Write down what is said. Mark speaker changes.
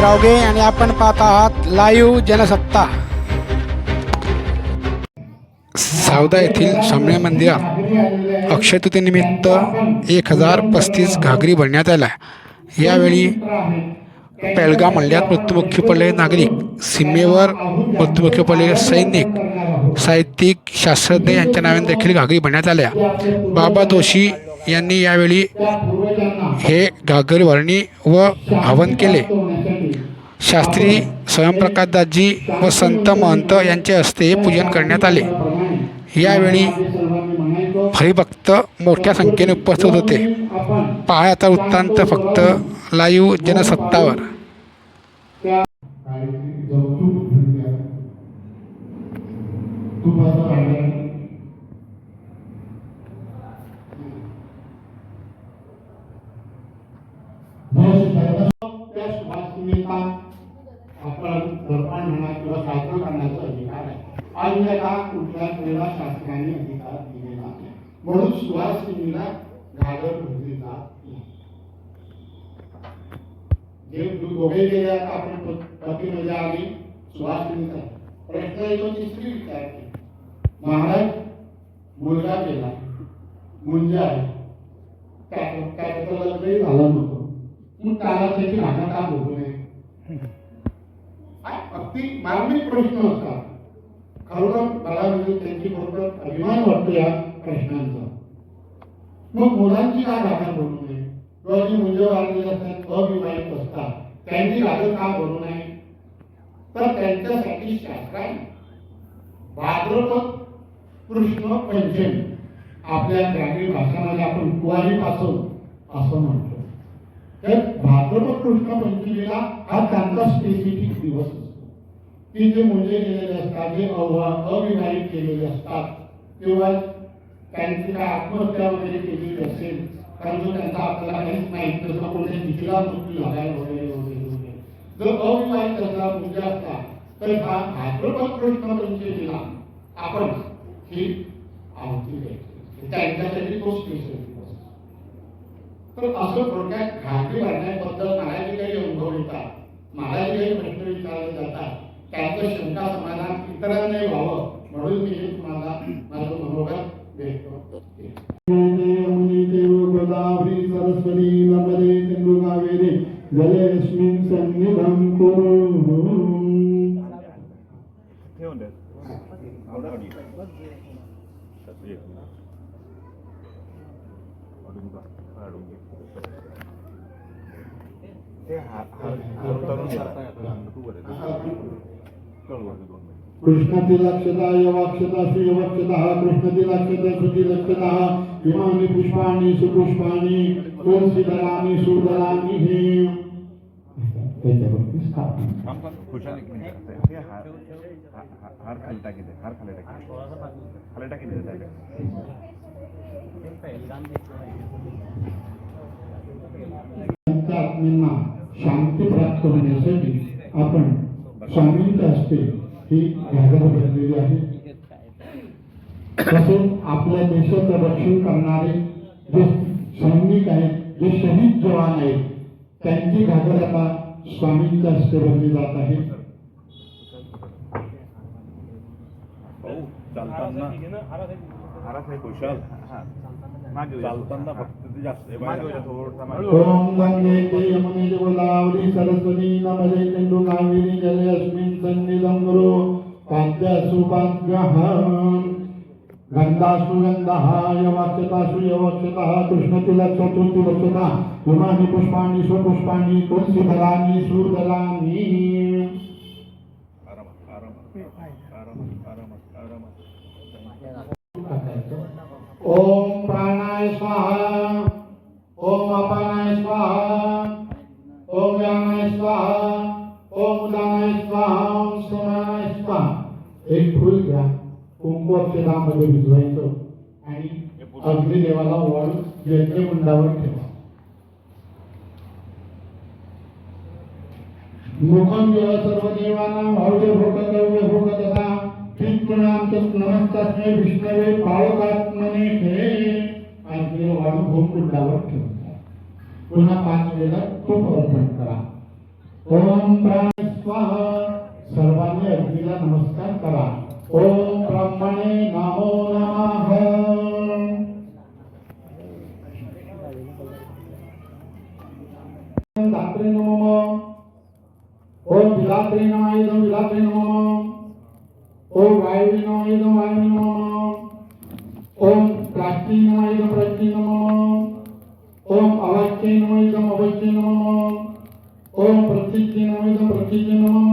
Speaker 1: रावगे आणि आपण पाहत आहात लाईव्ह जनसत्ता. सावदा येथील शामळे मंदिरात अक्षयतृतीनिमित्त एक हजार पस्तीस घागरी भरण्यात आल्या. यावेळी पेळगाव मल्ल्यात मृत्युमुखी पडलेले नागरिक सीमेवर मृत्युमुखी पडलेले सैनिक साहित्यिक शास्त्रज्ञ यांच्या नावाने देखील घागरी भरण्यात आल्या. बाबा जोशी यांनी यावेळी हे घागरी भरणी व हवन केले. शास्त्री स्वयंप्रकाशदासजी व संत महंत यांच्या हस्ते पूजन करण्यात आले. यावेळी हरिभक्त मोठ्या संख्येने उपस्थित होते. पहा आता वृत्तांत फक्त लाईव्ह जनसत्तावर.
Speaker 2: त्या सुभाषिनीचा आपण दर्पण म्हणा किंवा सायकल करण्याचा अधिकार आहे. अन्यथा कुठल्या वेळेला शासनाने अधिकार दिलेला नाही म्हणून सुहासिनीला घागर भरली जात नाही. जे दोघे गेले आता आपण प- पती म्हणजे आम्ही सुहासिनीचा प्रश्न येतो तिसरी विचारते. महाराज मुलगा गेला मुंजा आहे. त्याचं लग्नही झालं नव्हतं. मग त्याला त्याची का बोलू नये. अगदी मार्मिक प्रश्न असतात खरोखर मला म्हणजे त्यांची बरोबर अभिमान वाटतो या प्रश्नांचा. मग मुलांची का भाषा बोलू नये? किंवा जी मुलं वाढलेली असतात अविवाहित असतात त्यांची भाषा का बोलू नये? तर त्यांच्यासाठी शास्त्राने भाद्रपद कृष्ण पंचमी. आपल्या ग्रामीण भाषामध्ये आपण कुवारीपासून असं म्हणतो. तर भाद्रपद कृष्ण पंचमीला हा त्यांचा स्पेसिफिक दिवस असतो. की जे मुले गेलेले असतात जे अवा अविवाहित केलेले असतात किंवा त्यांची काय आत्महत्या वगैरे केलेली असेल कारण जो त्यांचा आपल्याला काहीच नाही तसा कोणत्या तिथला मृत्यू लागायला वगैरे वगैरे वगैरे. जर अविवाहित असला मुलगा असला तर हा भाद्रपद कृष्ण पंचमीला आपण ही आवती द्यायची त्यांच्यासाठी तो स्पेशल तर असं थोडक्यात घाटी भरण्याबद्दल मला जे काही अनुभव येतात. मला जे काही प्रश्न विचारले जातात. त्यांचं शंका समाधान इतरांनाही व्हावं म्हणून मी हे तुम्हाला माझं मनोगत व्यक्त.
Speaker 3: गोदावरी सरस्वती नर्मदे सिंधु कावेरी जलेस्मिन् सन्निधं कुरु.
Speaker 4: ठेवून द्या. आवडी ते
Speaker 3: कृष्णतिलक्षता यवक्षता श्रीयवक्षतः कृष्णतिलक्षता श्रुतिलक्षतः इमानि पुष्पाणि सुपुष्पाणि तुलसीधराणि सुधराणि हे
Speaker 4: हार खाली टाकी दे हार खाली टाकी खाली
Speaker 3: आत्म्यांना शांती प्राप्त होण्यासाठी आपण स्वामींच्या हस्ते ही घागर भरलेली आहे. तसेच आपल्या देशाचं रक्षण करणारे जे सैनिक आहेत जे शहीद जवान आहेत त्यांची घागर आता स्वामींच्या हस्ते भरली जात आहे.
Speaker 4: चालताना. हाराच आहे खुशाल. मागे चालताना फक्त जास्त
Speaker 3: ओम गंगे ते यमुने च गोदावरी सरस्वती नमदे सिंधु कावेरी जले अस्मिन् सन्निधं गुरु। पाद्य सुपाद्यः गन्धासु गन्धः यवाक्षतासु यवक्षतः कृष्णतिलक्षतु तिलक्षता इमानि पुष्पाणि स्वपुष्पाणि
Speaker 4: आरामात आरामात आरामात।
Speaker 3: एक फुल घ्या. कुंकू अक्षरामध्ये भिजवायचं आणि अग्निदेवाला ओवाळून यज्ञकुंडावर ठेवा. मुखम देव सर्व देवानां भाव्य भोगतव्य भोगतता चित्तनांत नमस्तस्मै विष्णवे पावकात्मने हे अग्नी ओवाळून होमकुंडावर ठेवतात पुन्हा पाच वेळा तूप अर्पण करा. ओम प्राण स्वाहा. सर्वांनी अग्नीला नमस्कार करा. ओम ब्रह्मणे नमो. नमः दात्रे नमो ओम विलात्रे नमः इदं विलात्रे नमः ओम वायुवे नमः इदं नमः ओम प्राच्ये नमः इदं प्राच्ये नमः ओम अवाच्ये नमः इदं अवाच्ये नमः ओम नमः नमः.